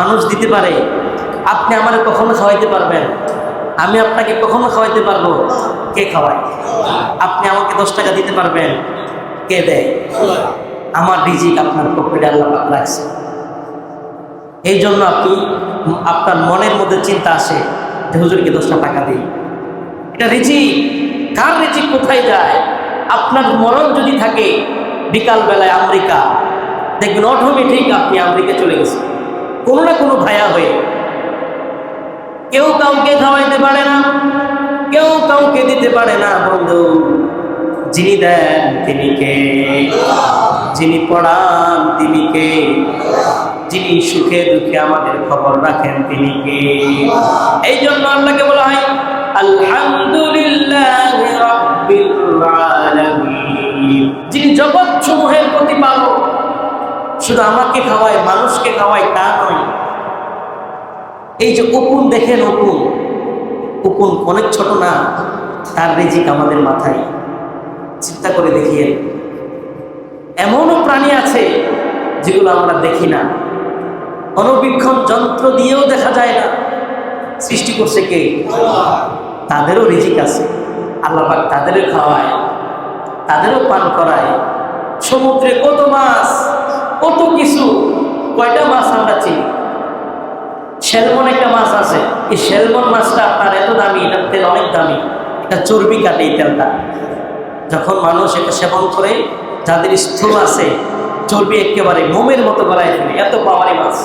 মানুষ দিতে পারে, আপনি আমার কখনো খাওয়াইতে পারবেন? আমি আপনাকে কখনো খাওয়াইতে পারব? কে খাওয়ায়? আপনি আমাকে দশ টাকা দিতে পারবেন? কে দেয়? আমার রিজিক আপনার পকেটে আল্লাহ রাখছে। এই জন্য আপনি আপনার মনের মধ্যে চিন্তা আসে যে, হুজুরকে দশটা টাকা দিই। এটা রিজিক। কার রিজিক কোথায় যায়? আপনার মরণ যদি থাকে, বিকালবেলায় আমেরিকা, দেখবেন অটোমেটিক আপনি আমেরিকা চলে গেছেন। কোনো না কোনো ভায়া হয়ে কেউ কাউকে খাওয়াইতে পারে না, কেউ কাউকে দিতে পারে না, বন্ধু। যিনি দেন তিনি কে? যিনি পড়ান তিনি কে? যিনি সুখে দুঃখে আমাদের খবর রাখেন তিনি কে? এই জন্য আল্লাহকে বলা হয়, আলহামদুলিল্লাহ। শুধু আমাকে খাওয়ায়, মানুষকে খাওয়ায় তা নয়। এই যে উকুন, দেখেন উকুন। উকুন অনেক ছোট না, তার রিজিক আমাদের মাথায়। চিন্তা করে দেখিয়ে এমনও প্রাণী আছে যেগুলো আমরা দেখি না। অনবীক্ষণ যন্ত্র দিয়েও দেখা যায় না। সৃষ্টি করছে কে? তাদেরও রিজিক আছে। আল্লাপাক তাদেরও খাওয়ায়, তাদেরও পান করায়। সমুদ্রে কত মাছ কত কিছু, কয়টা মাছ আমরা চিনি? শ্যালমন একটা মাছ আছে। এই শ্যালমন মাছটা আপনার এত দামি, এটার তেল অনেক দামি। এটা চর্বি কাটে এই তেলটা। যখন মানুষ এটা সেবন করে, যাদের স্থূল আছে, চর্বি একেবারে মোমের মতো গলায় ফেলে। এত পাওয়ারি মাছ।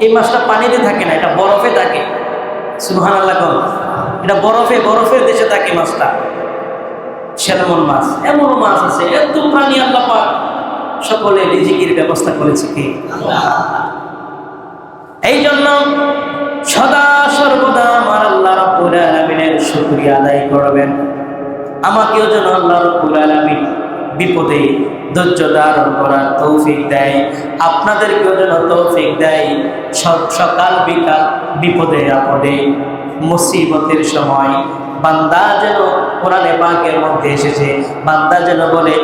এই মাছটা পানিতে থাকে না, এটা বরফে থাকে। সুহান আল্লাহ এটা বরফে, বরফের দেশে থাকে মাছটা। শ্যালমন মাছ। এমনও মাছ আছে, এত প্রাণী আল্লাহ পাক সকলে রিজিকির ব্যবস্থা করেছে কি? এই জন্য সদা সর্বদা আমার আল্লাহ রব্বুল আলামিনের শুকরিয়া আদায় করবেন। আমাকেও যেন আল্লাহ রব্বুল আলামিন বিপদে ধৈর্য ধারণ করার তৌফিক দেয়। আপনাদেরকেও যেন তৌফিক দেয়। সব সকাল বিকাল বিপদে আপদে। মুসিবতের সময় বান্দা যেন কোরআনে পাকের মধ্যে এসেছে, বান্দা যেন বলে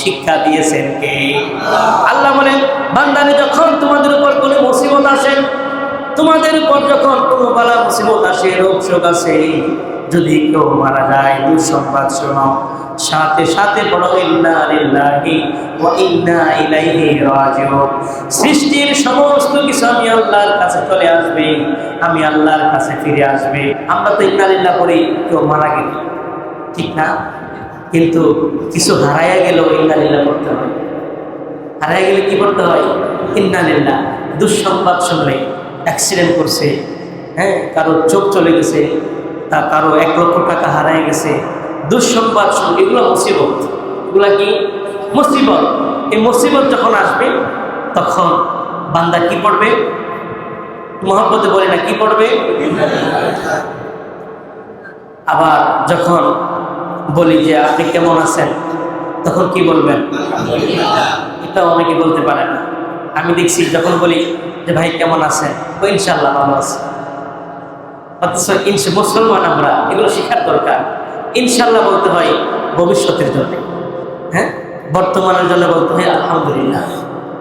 শিক্ষা দিয়েছেন কে? আল্লাহ বলেন বান্দারে যখন তোমাদের উপর কোনো মুসিবত আসে, তোমাদের উপর যখন কোনো বালা মুসিবত আসে রোগ শোক আসে যদি কেউ মারা যায়, দুঃসংবাদ শোনো। সাথে সাথে বড় সৃষ্টির সমস্ত কিছু আমি আল্লাহর কাছে চলে আসবে, আমি আল্লাহর কাছে ফিরে আসবে। আমরা তো ইন্না লিল্লাহ করি, কেউ মারা গেল। ঠিক না? কিন্তু কিছু হারাইয়া গেল ইন্না লিল্লাহ করতে হয়। হারাইয়া গেলে কি করতে হয়? ইন্না লিল্লাহ। দুঃসংবাদ শুনলে অ্যাক্সিডেন্ট করছে হ্যাঁ? কারও চোখ চলে গেছে তা কারও এক লক্ষ টাকা হারাই গেছে। দুঃসংবাদ শুনলে এগুলো মুসিবত। এগুলা কি? মুসিবত। এই মুসিবত যখন আসবে, তখন বান্দা কি পড়বে? মহব্বতে বলে না, কি পড়বে? আবার যখন বলি যে, আপনি কেমন আছেন? তখন কি বলবেন? এটা অনেকে বলতে পারে না। আমি দেখছি, যখন বলি যে, ভাই, কেমন আছেন? ও ইনশাল্লাহ ভালো আছে। অথচ মুসলমান আমরা, এগুলো শেখার দরকার। ইনশাল্লাহ বলতে হয় ভবিষ্যতের জন্য। হ্যাঁ? বর্তমানের জন্য বলতে হয় আলহামদুলিল্লাহ।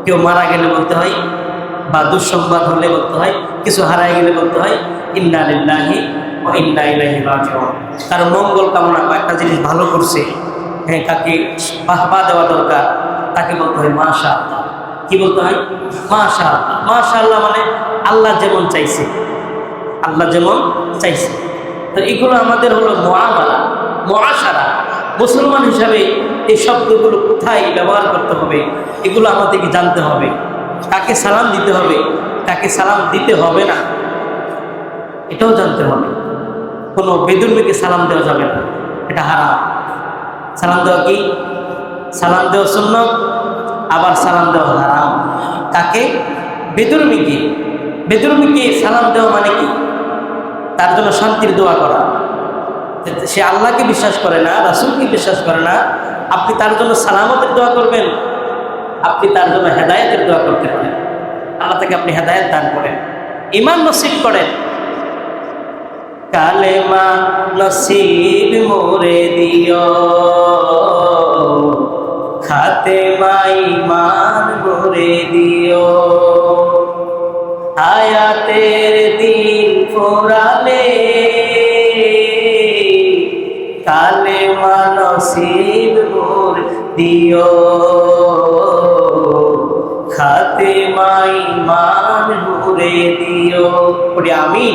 কেউ মারা গেলে বলতে হয়, বা দুঃসংবাদ হলে বলতে হয়, কিছু হারাই গেলে বলতে হয়, ইন্না লিল্লাহি ও ইন্না মঙ্গল কামনা একটা জিনিস ভালো করছে। হ্যাঁ তাকে বাহবা দেওয়া দরকার, তাকে বলতে হয় মাশা আল্লাহ কি বলতে হয়? মাশা আল্লাহ মাশা আল্লাহ মানে আল্লাহ যেমন চাইছে। আল্লাহ যেমন চাইছে। তো এগুলো আমাদের হলো মহামালা, মহাসারা। মুসলমান হিসাবে এই শব্দগুলো কোথায় ব্যবহার করতে হবে, এগুলো আমাদেরকে জানতে হবে। কাকে সালাম দিতে হবে, কাকে সালাম দিতে হবে না, এটাও জানতে হবে। কোনো বেদুর্মীকে সালাম দেওয়া যাবে না, এটা হারাম। সালাম দেওয়া কি? সালাম দেওয়া শূন্য আবার সালাম দেওয়া হারাম। কাকে? বেদুর্মীকে বেদুর্মীকে সালাম দেওয়া মানে কি? তার জন্য শান্তির দোয়া করা। সে আল্লাহকে বিশ্বাস করে না, রাসুলকে বিশ্বাস করে না। আপনি তার জন্য সালামতের দোয়া করবেন। আপনি তার জন্য হেদায়তের দোয়া করতে পারেন। আল্লাহ থেকে আপনি হেদায়ত দান করেন। ইমান নসিব করেন। কালেমা নসিব মোরে দিও। খাতে মাই মান মোরে দিও। হায়াতের দিন ফোরালে মানসিব মোর দিও। খাতে মাই মান হুরে দিও। আমি?